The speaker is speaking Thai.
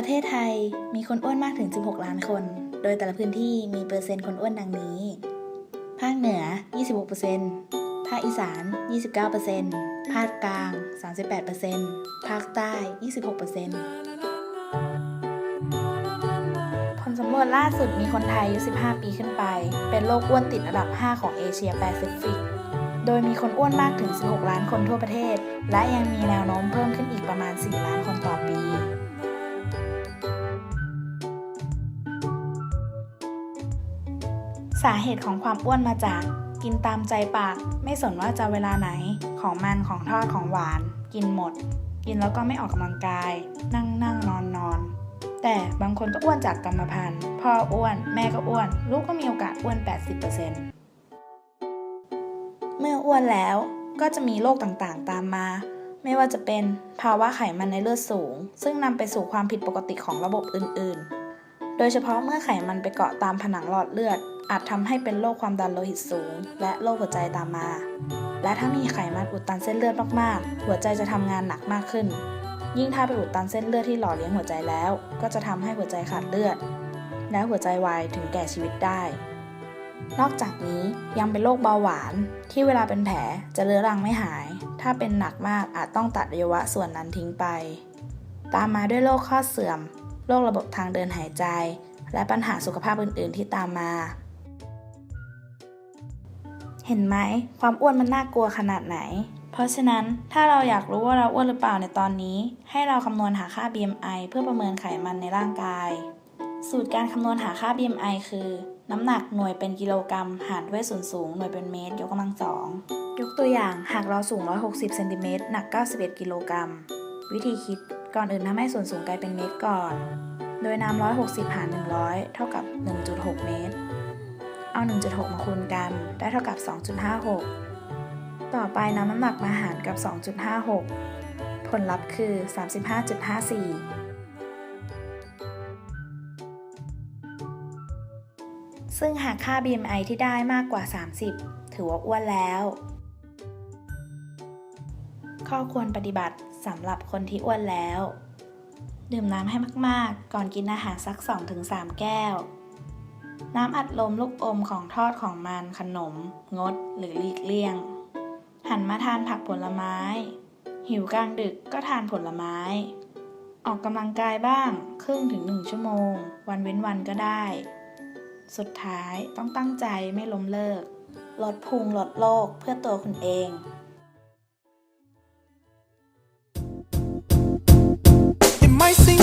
ประเทศไทยมีคนอ้วนมากถึง 16 ล้านคน โดยแต่ละพื้นที่มีเปอร์เซ็นต์คนอ้วนดังนี้ ภาคเหนือ 26%ภาคอีสาน 29%ภาคกลาง 38%ภาคใต้ 26%ผลสำรวจล่าสุดมีคนไทยอายุ 15 ปีขึ้นไป เป็นโรคอ้วนติดอันดับ 5 ของเอเชียแปซิฟิก โดยมีคนอ้วนมากถึง 16 ล้านคนทั่วประเทศ และยังมีแนวโน้มเพิ่มขึ้นอีกประมาณ 4 ล้านคนต่อปี สาเหตุของความอ้วนมาจาก กินตามใจปาก ไม่สนว่าจะเวลาไหน ของมันของทอดของหวาน กินหมด กินแล้วก็ไม่ออกกำลังกาย นั่งนั่งนอนนอนแต่บางคนก็อ้วนจากกรรมพันธุ์ พ่ออ้วน แม่ก็อ้วน ลูกก็มีโอกาสอ้วน 80%เมื่ออ้วนแล้วก็จะมีโรคต่างๆ ตามมา ไม่ว่าจะเป็นภาวะไขมันในเลือดสูง ซึ่งนำไปสู่ความผิดปกติของระบบอื่นๆ โดยเฉพาะเมื่อไขมันไปเกาะตามผนังหลอดเลือด อาจทำให้เป็นโรคความดันโลหิตสูง และโรคหัวใจตามมา และถ้ามีไขมันอุดตันเส้นเลือดมากๆ หัวใจจะทำงานหนักมากขึ้น ยิ่งถ้าไปอุดตันเส้นเลือดที่หล่อเลี้ยงหัวใจแล้ว ก็จะทำให้หัวใจขาดเลือด และหัวใจวายถึงแก่ชีวิตได้ นอกจากนี้ยังเป็นโรคเบาหวาน ที่เวลาเป็นแผลจะเรื้อรังไม่หาย ถ้าเป็นหนักมากอาจต้องตัดอวัยวะส่วนนั้นทิ้งไป ตามมาด้วยโรคข้อเสื่อม โรคระบบทางเดินหายใจ และปัญหาสุขภาพอื่น ๆ ที่ตามมา เห็นไหม ความอ้วนมันน่ากลัวขนาดไหน เพราะฉะนั้นถ้าเราอยากรู้ว่าเราอ้วนหรือเปล่าในตอนนี้ ให้เราคำนวณหาค่า BMI เพื่อประเมินไขมันในร่างกาย สูตรการคำนวณหาค่า BMI คือ น้ำหนักหน่วยเป็นกิโลกรัมหารด้วยส่วนสูงหน่วยเป็นเมตร ยกกำลังสองยกตัวอย่างหากเราสูง 160 เซนติเมตรหนัก 91 กิโลกรัม วิธีคิด ก่อนอื่นทำให้ส่วนสูงกลายเป็นเมตรก่อน โดยนำ160 หาร 100 เท่ากับ 1.6 เมตร เอา 1.6 มาคูณกัน ได้เท่ากับ 2.56 ต่อไปนำน้ำหนักมาหารกับ 2.56 ผลลัพธ์คือ 35.54 ซึ่งหากค่า BMI ที่ได้มากกว่า 30 ถือว่าอ้วนแล้ว ข้อควรปฏิบัติสำหรับคนที่อ้วนแล้ว ดื่มน้ำให้มากๆ ก่อนกินอาหารสัก 2-3 แก้ว น้ำอัดลมลูกอมของทอดของมันขนม งดหรือหลีกเลี่ยง หันมาทานผักผลไม้ หิวกลางดึกก็ทานผลไม้ ออกกำลังกายบ้างครึ่งถึง1ชั่วโมง วันเว้นวันก็ได้ สุดท้ายต้องตั้งใจไม่ล้มเลิกลดพุงลดโลกเพื่อตัวคุณเอง I see